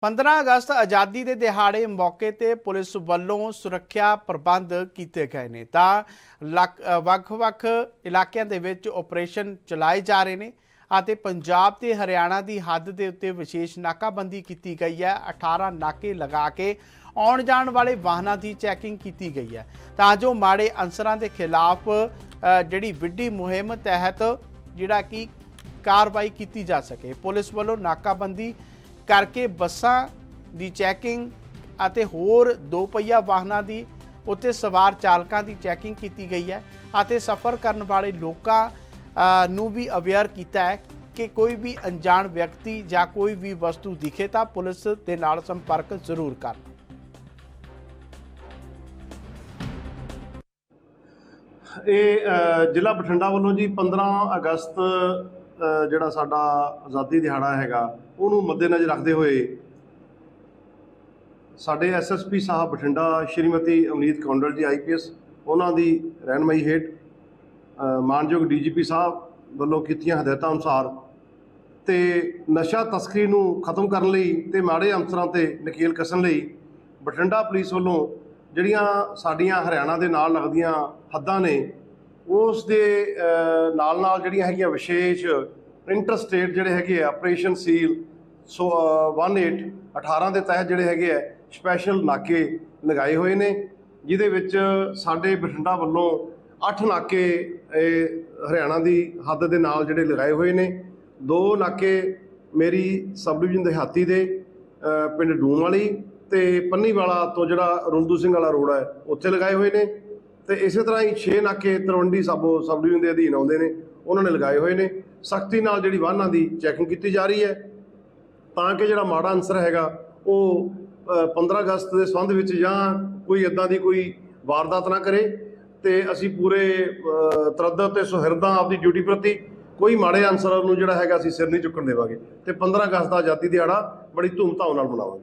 15 ਅਗਸਤ ਆਜ਼ਾਦੀ ਦੇ ਦਿਹਾੜੇ ਮੌਕੇ ਤੇ ਪੁਲਿਸ ਵੱਲੋਂ ਸੁਰੱਖਿਆ ਪ੍ਰਬੰਧ ਕੀਤੇ ਗਏ ਨੇ। ਤਾਂ ਲੱਕ- ਵੱਖ-ਵੱਖ ਇਲਾਕਿਆਂ ਦੇ ਵਿੱਚ ਆਪਰੇਸ਼ਨ ਚਲਾਏ ਜਾ ਰਹੇ ਨੇ ਅਤੇ ਪੰਜਾਬ ਤੇ ਹਰਿਆਣਾ ਦੀ ਹੱਦ ਦੇ ਉੱਤੇ ਵਿਸ਼ੇਸ਼ ਨਾਕਾਬੰਦੀ ਕੀਤੀ ਗਈ ਹੈ। 18 ਨਾਕੇ ਲਗਾ ਕੇ ਆਉਣ ਜਾਣ ਵਾਲੇ ਵਾਹਨਾਂ ਦੀ ਚੈਕਿੰਗ ਕੀਤੀ ਗਈ ਹੈ। ਤਾਂ ਜੋ ਮਾੜੇ ਅਨਸਰਾਂ ਦੇ ਖਿਲਾਫ ਜਿਹੜੀ ਵਿੱਢੀ ਮੁਹਿੰਮ ਤਹਿਤ ਜਿਹੜਾ ਕਿ ਕਾਰਵਾਈ ਕੀਤੀ ਜਾ ਸਕੇ। ਪੁਲਿਸ ਵੱਲੋਂ ਨਾਕਾਬੰਦੀ ਕਰਕੇ ਬੱਸਾਂ ਦੀ ਚੈਕਿੰਗ ਅਤੇ ਹੋਰ ਦੋ ਪਹੀਆ ਵਾਹਨਾਂ ਦੀ ਉੱਤੇ ਸਵਾਰ ਚਾਲਕਾਂ ਦੀ ਚੈਕਿੰਗ ਕੀਤੀ ਗਈ ਹੈ ਅਤੇ ਸਫ਼ਰ ਕਰਨ ਵਾਲੇ ਲੋਕਾਂ ਨੂੰ ਵੀ ਅਵੇਅਰ ਕੀਤਾ ਹੈ ਕਿ ਕੋਈ ਵੀ ਅਣਜਾਣ ਵਿਅਕਤੀ ਜਾਂ ਕੋਈ ਵੀ ਵਸਤੂ ਦਿਖੇ ਤਾਂ ਪੁਲਿਸ ਦੇ ਨਾਲ ਸੰਪਰਕ ਜ਼ਰੂਰ ਕਰਨ ਇਹ ਜ਼ਿਲ੍ਹਾ ਬਠਿੰਡਾ ਵੱਲੋਂ ਜੀ 15 ਅਗਸਤ ਜਿਹੜਾ ਸਾਡਾ ਆਜ਼ਾਦੀ ਦਿਹਾੜਾ ਹੈਗਾ ਉਹਨੂੰ ਮੱਦੇਨਜ਼ਰ ਰੱਖਦੇ ਹੋਏ ਸਾਡੇ ਐਸਐਸਪੀ ਸਾਹਿਬ ਬਠਿੰਡਾ ਸ਼੍ਰੀਮਤੀ ਅਮਨੀਤ ਕੌਂਡਲ ਜੀ ਆਈਪੀਐਸ ਉਹਨਾਂ ਦੀ ਰਹਿਨਮਾਈ ਹੇਠ ਅ, ਮਾਨਯੋਗ ਡੀਜੀਪੀ ਸਾਹਿਬ ਵੱਲੋਂ ਕੀਤੀਆਂ ਹਦਾਇਤਾਂ ਅਨੁਸਾਰ ਤੇ ਨਸ਼ਾ ਤਸਕਰੀ ਨੂੰ ਖਤਮ ਕਰਨ ਲਈ ਤੇ ਮਾੜੇ ਅਨਸਰਾਂ ਤੇ ਨਕੀਲ ਕਸਣ ਲਈ ਬਠਿੰਡਾ ਪੁਲਿਸ ਵੱਲੋਂ ਜਿਹੜੀਆਂ ਸਾਡੀਆਂ ਹਰਿਆਣਾ ਦੇ ਨਾਲ ਲੱਗਦੀਆਂ ਹੱਦਾਂ ਨੇ ਉਸ ਦੇ ਨਾਲ ਨਾਲ ਜਿਹੜੀਆਂ ਹੈਗੀਆਂ ਵਿਸ਼ੇਸ਼ ਇੰਟਰਸਟੇਟ ਜਿਹੜੇ ਹੈਗੇ ਆ ਆਪਰੇਸ਼ਨ ਸੀਲ ਸੋ ਅ, 18 18 ਦੇ ਤਹਿਤ ਜਿਹੜੇ ਹੈਗੇ ਆ ਸਪੈਸ਼ਲ ਨਾਕੇ ਲਗਾਏ ਹੋਏ ਨੇ ਜਿਹਦੇ ਵਿੱਚ ਸਾਡੇ ਬਠਿੰਡਾ ਵੱਲੋਂ 8 ਨਾਕੇ ਹਰਿਆਣਾ ਦੀ ਹੱਦ ਦੇ ਨਾਲ ਜਿਹੜੇ ਲਗਾਏ ਹੋਏ ਨੇ। ਦੋ ਨਾਕੇ ਮੇਰੀ ਸਬ ਡਿਵੀਜ਼ਨ ਦਿਹਾਤੀ ਦੇ ਪਿੰਡ ਡੂਮ ਵਾਲੀ ਤੇ ਪੰਨੀਵਾਲਾ ਤੋਂ ਜਿਹੜਾ ਰੁੰਦੂ ਸਿੰਘ ਵਾਲਾ ਰੋਡ ਹੈ ਉੱਥੇ ਲਗਾਏ ਹੋਏ ਨੇ। ਤੇ ਇਸੇ ਤਰ੍ਹਾਂ ਹੀ 6 ਨਾਕੇ ਤਲਵੰਡੀ ਸਾਬੋ ਸਬ ਡਿਵੀਜ਼ਨ ਦੇ ਅਧੀਨ ਆਉਂਦੇ ਨੇ ਉਹਨਾਂ ਨੇ ਲਗਾਏ ਹੋਏ ਨੇ। ਸਖਤੀ ਨਾਲ ਜਿਹੜੀ ਵਾਹਨਾਂ ਦੀ ਚੈਕਿੰਗ ਕੀਤੀ ਜਾ ਰਹੀ ਹੈ। ਤਾਂ ਕਿ ਜਿਹੜਾ ਮਾੜਾ ਅਨਸਰ ਹੈਗਾ ਉਹ ਅ, 15 ਅਗਸਤ ਦੇ ਸੰਬੰਧ ਵਿੱਚ ਜਾਂ ਕੋਈ ਇਦਾਂ ਦੀ ਕੋਈ ਵਾਰਦਾਤ ਨਾ ਕਰੇ ਤੇ ਅਸੀਂ ਪੂਰੇ ਅ, ਤਰੱਦਤ ਤੇ ਸੁਹਿਰਦਾਂ ਆਪਦੀ ਡਿਊਟੀ ਪ੍ਰਤੀ ਕੋਈ ਮਾੜੇ ਅਨਸਰ ਨੂੰ ਜਿਹੜਾ ਹੈਗਾ ਅਸੀਂ ਸਿਰ ਨਹੀਂ ਚੁੱਕਣ ਦੇਵਾਂਗੇ। ਤੇ 15 ਅਗਸਤ ਦਾ ਆਜ਼ਾਦੀ ਦਿਹਾੜਾ ਬੜੀ ਧੂਮਧਾਮ ਨਾਲ ਮਨਾਵਾਂਗੇ।